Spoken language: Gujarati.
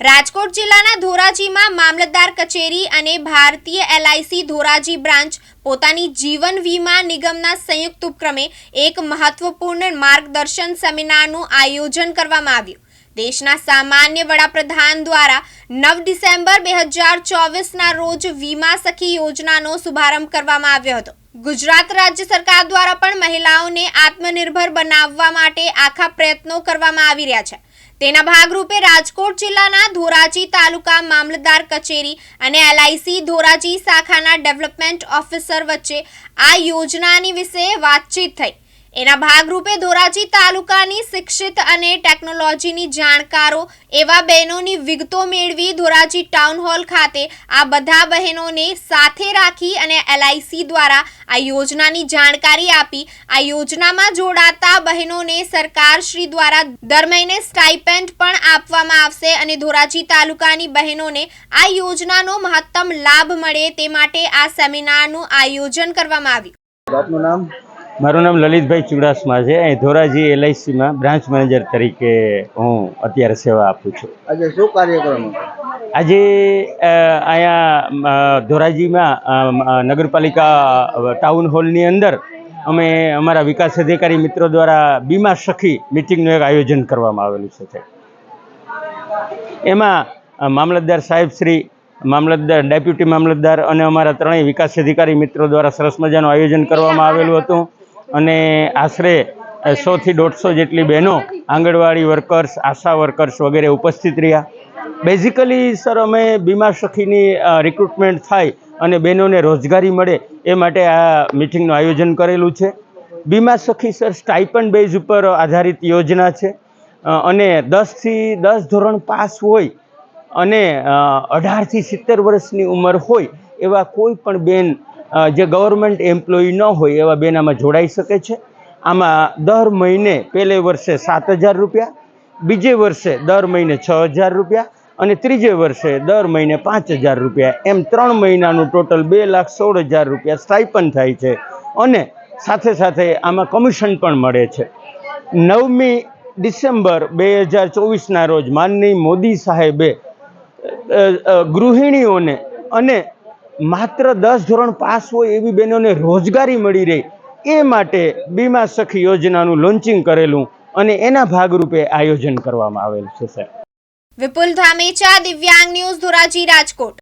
રાજકોટ જિલ્લાના ધોરાજીમાં મામલતદાર કચેરી અને ભારતીય એલઆઈસી ધોરાજી બ્રાન્ચ પોતાની જીવન વીમા નિગમના સંયુક્ત ઉપક્રમે એક મહત્વપૂર્ણ માર્ગદર્શન સેમિનારનું આયોજન કરવામાં આવ્યું. દેશના સામાન્ય વડાપ્રધાન દ્વારા નવ ડિસેમ્બર બે હજાર ચોવીસના રોજ વીમા સખી યોજનાનો શુભારંભ કરવામાં આવ્યો હતો. ગુજરાત રાજ્ય સરકાર દ્વારા પણ મહિલાઓને આત્મનિર્ભર બનાવવા માટે આખા પ્રયત્નો કરવામાં આવી રહ્યા છે. તેના ભાગરૂપે રાજકોટ જિલ્લાના ધોરાજી તાલુકા મામલતદાર કચેરી અને એલઆઈસી ધોરાજી શાખાના ડેવલપમેન્ટ ઓફિસર વચ્ચે આ યોજનાની વિશે વાતચીત થઈ. એના ભાગરૂપે ધોરાજી તાલુકાની શિક્ષિત અને ટેકનોલોજીની જાણકારો એવા બહેનોની વિગતો મેળવી ધોરાજી ટાઉન હોલ ખાતે આ બધા બહેનોને સાથે રાખી અને એલઆઈસી દ્વારા આ યોજનાની જાણકારી આપી. આ યોજનામાં જોડાતા બહેનોને સરકાર શ્રી દ્વારા દર મહિને સ્ટાઇપેન્ડ પણ આપવામાં આવશે અને ધોરાજી તાલુકાની બહેનોને આ યોજનાનો મહત્તમ લાભ મળે તે માટે આ સેમિનારનું આયોજન કરવામાં આવ્યું. આપનું નામ? મારું નામ લલિતભાઈ ચુડાસમા છે. અહીં ધોરાજી એલઆઈસીમાં બ્રાન્ચ મેનેજર તરીકે હું અત્યારે સેવા આપું છું. આજે શું કાર્યક્રમ? આજે અહીંયા ધોરાજીમાં નગરપાલિકા ટાઉન હોલની અંદર અમે અમારા વિકાસ અધિકારી મિત્રો દ્વારા બીમા સખી મિટિંગનું એક આયોજન કરવામાં આવેલું છે એમાં મામલતદાર સાહેબ શ્રી મામલતદાર ડેપ્યુટી મામલતદાર અને અમારા ત્રણેય વિકાસ અધિકારી મિત્રો દ્વારા સરસ મજાનું આયોજન કરવામાં આવેલું હતું. અને આશરે સોથી દોઢસો જેટલી બહેનો આંગણવાડી વર્કર્સ આશા વર્કર્સ વગેરે ઉપસ્થિત રહ્યા. બેઝિકલી સર અમે બીમા સખીની રિક્રુટમેન્ટ થાય અને બહેનોને રોજગારી મળે એ માટે આ મિટિંગનું આયોજન કરેલું છે. બીમા સખી સર સ્ટાઇપન બેઝ ઉપર આધારિત યોજના છે. અને દસથી દસ ધોરણ પાસ હોય અને અઢારથી સિત્તેર વર્ષની ઉંમર હોય એવા કોઈ પણ બેન જે ગવર્મેન્ટ એમ્પ્લોયી ન હોય એવા બેન આમાં જોડાઈ શકે છે. આમાં દર મહિને પહેલે વર્ષે સાત હજાર રૂપિયા, બીજે વર્ષે દર મહિને છ હજાર રૂપિયા અને ત્રીજે વર્ષે દર મહિને પાંચ હજાર રૂપિયા. એમ ત્રણ મહિનાનું ટોટલ બે લાખ સોળ હજાર રૂપિયા સ્ટાઇપન થાય છે અને સાથે સાથે આમાં કમિશન પણ મળે છે. નવમી ડિસેમ્બર બે હજાર ચોવીસના રોજ માનની મોદી સાહેબે ગૃહિણીઓને અને માત્ર દસ ધોરણ પાસ હોય એવી બહેનોને રોજગારી મળી રહે. એ માટે બીમા સખી યોજનાનું લોન્ચિંગ કરેલું અને એના ભાગરૂપે આયોજન કરવામાં આવેલું છે, સાહેબ. વિપુલ ધામેચા, દિવ્યાંગ ન્યૂઝ ધોરાજી, રાજકોટ.